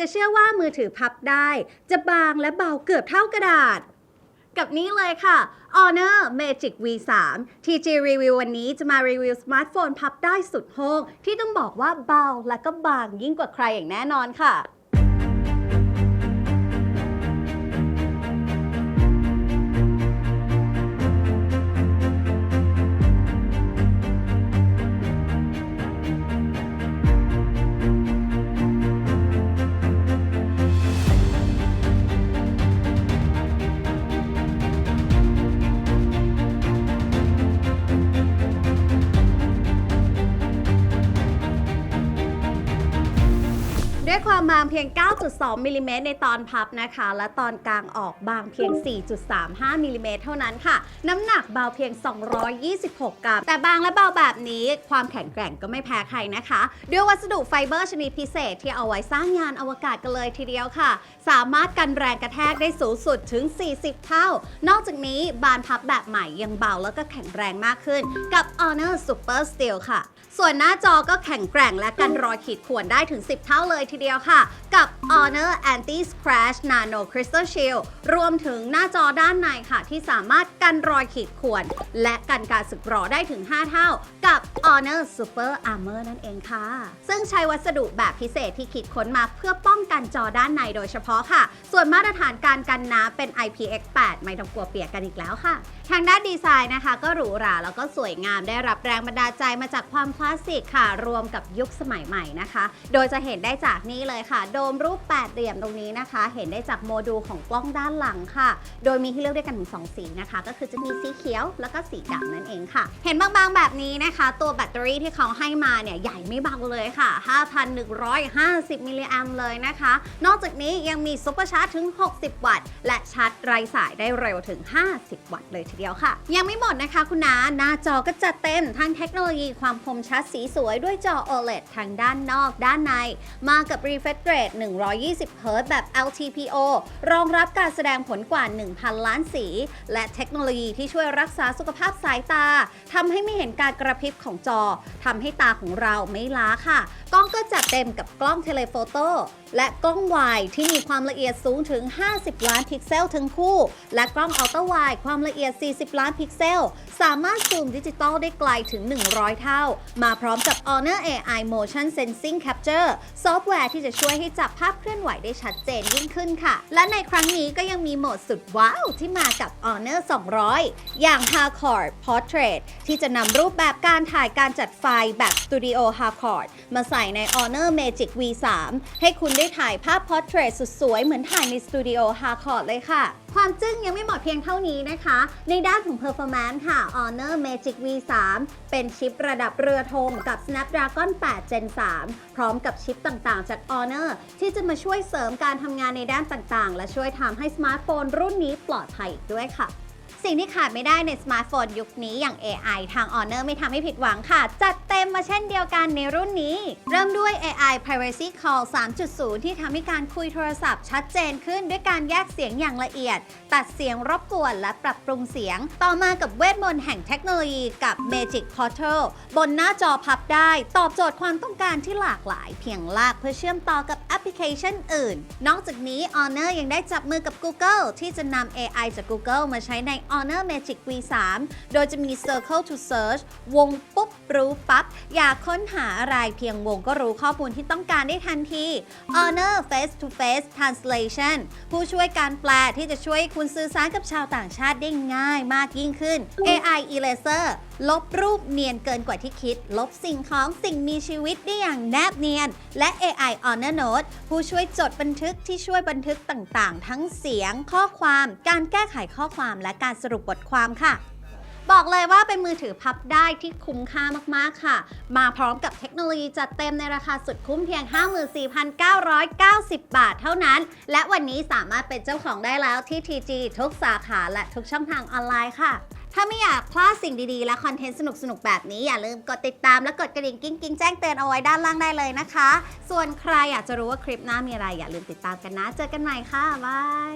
จะเชื่อว่ามือถือพับได้ จะบางและเบาเกือบเท่ากระดาษ กับนี้เลยค่ะ Honor Magic V3 TG Review วันนี้จะมารีวิวสมาร์ทโฟนพับได้สุดโฮงที่ต้องบอกว่าเบาและก็บางยิ่งกว่าใครอย่างแน่นอนค่ะ บางเพียง 9.2มิลลิเมตรในตอนพับนะคะ และตอนกลางออกบางเพียง 4.35มิลลิเมตรเท่านั้นค่ะ น้ำหนักเบาเพียง 226 กรัม แต่บางและเบาแบบนี้ความแข็งแกร่งก็ไม่แพ้ใครนะคะ ด้วยวัสดุไฟเบอร์ชนิดพิเศษที่เอาไว้สร้างยานอวกาศกันเลยทีเดียวค่ะ สามารถกันแรงกระแทกได้สูงสุดถึง 40 เท่า นอกจากนี้บานพับแบบใหม่ยังเบาแล้วก็แข็งแรงมากขึ้น กับ Honor Super Steel ค่ะ ส่วนหน้าจอก็แข็งแกร่งและกันรอยขีดข่วนได้ถึง 10 เท่าเลยทีเดียวค่ะกับ Honor Anti Scratch Nano Crystal Shield รวมถึงหน้าจอด้านในค่ะ ที่สามารถกันรอยขีดข่วน และกันการสึกหรอได้ถึง 5 เท่า กับ Honor Super Armor นั่นเองค่ะ ซึ่งใช้วัสดุแบบพิเศษที่คิดค้นมาเพื่อป้องกันจอด้านในโดยเฉพาะค่ะ ส่วนมาตรฐานการกันน้ำเป็น IPX8 ไม่ต้องกลัวเปียกกันอีกแล้วค่ะ ทางด้านดีไซน์นะคะ ก็หรูหราแล้วก็สวยงามได้รับแรงบันดาลใจมาจากความคลาสสิกค่ะ รวมกับยุคสมัยใหม่นะคะ โดยจะเห็นได้จากนี่เลยค่ะโดมรูปแปดเหลี่ยมตรงนี้นะคะ เห็นได้จากโมดูลของกล้องด้านหลังค่ะ โดยมีให้เลือกด้วยกันถึง2สีนะคะ ก็คือจะมีสีเขียวแล้วก็สีดำนั่นเองค่ะ เห็นบางๆแบบนี้นะคะ ตัวแบตเตอรี่ที่เขาให้มาเนี่ยใหญ่ไม่เบาเลยค่ะ 5,150 มิลลิแอมเลยนะคะ นอกจากนี้ยังมีซุปเปอร์ชาร์จถึง 60 วัตต์ และชาร์จไร้สายได้เร็วถึง 50 วัตต์เลยทีเดียวค่ะ ยังไม่หมดนะคะคุณนาหน้าจอก็จัดเต็มทั้งเทคโนโลยีความคมชัดสีสวยด้วยจอ OLED ทั้งด้านนอกด้านใน มากับ refresh rate 120 Hz แบบ LTPO รองรับการแสดงผลกว่า 1,000 ล้านสี และเทคโนโลยีที่ช่วยรักษาสุขภาพสายตาทำให้ไม่เห็นการกระพริบของจอทำให้ตาของเราไม่ล้าค่ะ กล้องก็จัดเต็มกับกล้องเทเลโฟโต้และกล้องวายที่มีความละเอียดสูงถึง 50 ล้านพิกเซลทั้งคู่ และกล้องอัลตร้าไวด์ความละเอียด 40 ล้านพิกเซล สามารถซูมดิจิตอลได้ไกลถึง 100 เท่า มาพร้อมกับ Honor AI Motion Sensing Capture ซอฟต์แวร์ที่จะช่วยให้จับภาพเคลื่อนไหวได้ชัดเจนยิ่งขึ้นค่ะ และในครั้งนี้ก็ยังมีโหมดสุดว้าว ที่มากับ Honor 200 อย่าง Hardcore Portrait ที่จะนำรูปแบบการถ่ายการจัดไฟแบบ Studio Hardcore มาใส่ใน Honor Magic V3 ให้คุณได้ถ่ายภาพ Portrait สุดสวยเหมือนถ่ายใน Studio Hardcore เลยค่ะ ความจึ้งยังไม่หมดเพียงเท่านี้นะคะ ในด้านของ Performance ค่ะ Honor Magic V3 เป็นชิประดับเรือธงกับ Snapdragon 8 Gen 3 พร้อมกับชิปต่างๆจาก Honor ที่จะมาช่วยเสริมการทำงานในด้านต่างๆ และช่วยทำให้สมาร์ทโฟนรุ่นนี้ปลอดภัยอีกด้วยค่ะ สิ่งที่ขาดไม่ได้ในสมาร์ทโฟนยุคนี้อย่าง AI ทาง Honor ไม่ทำให้ผิดหวังค่ะ จัดเต็มมาเช่นเดียวกันในรุ่นนี้ เริ่มด้วย AI Privacy Call 3.0 ที่ทำให้การคุยโทรศัพท์ชัดเจนขึ้นด้วยการแยกเสียงอย่างละเอียด ตัดเสียงรบกวนและปรับปรุงเสียง ต่อมากับเวทมนต์แห่งเทคโนโลยีกับ Magic Portal บนหน้าจอพับได้ ตอบโจทย์ความต้องการที่หลากหลาย เพียงลากเพื่อเชื่อมต่อกับ พลิเคชันอื่น นอกจากนี้ Honor ยังได้จับมือกับ Google ที่จะนำ AI จาก Google มาใช้ใน Honor Magic V3 โดยจะมี Circle to Search วงปุ๊บ รู้ปั๊บอยากค้นหาอะไรเพียงวงก็รู้ข้อมูลที่ต้องการได้ทันที Honor Face to Face Translation ผู้ช่วยการแปลที่จะช่วยคุณสื่อสารกับชาวต่างชาติได้ง่ายมากยิ่งขึ้น AI Eraser ลบรูปเนียนเกินกว่าที่คิด ลบสิ่งของสิ่งมีชีวิตได้อย่างแนบเนียน และ AI Honor Note ผู้ช่วยจดบันทึกที่ช่วยบันทึกต่างๆ ทั้งเสียง ข้อความ การแก้ไขข้อความและการสรุปบทความค่ะ บอกเลยว่าเป็นมือถือพับได้ที่คุ้มค่ามากๆค่ะ มาพร้อมกับเทคโนโลยีจัดเต็มในราคาสุดคุ้มเพียง 54,990 บาทเท่านั้น และวันนี้สามารถเป็นเจ้าของได้แล้วที่ TG ทุกสาขาและทุกช่องทางออนไลน์ค่ะถ้าไม่อยากพลาดสิ่งดี ๆ และคอนเทนต์สนุก ๆ แบบนี้ อย่าลืมกดติดตามและกดกระดิ่งกิ้งกิ้งแจ้งเตือนเอาไว้ด้านล่างได้เลยนะคะ ส่วนใครอยากจะรู้ว่าคลิปหน้ามีอะไร อย่าลืมติดตามกันนะ เจอกันใหม่ค่ะ บาย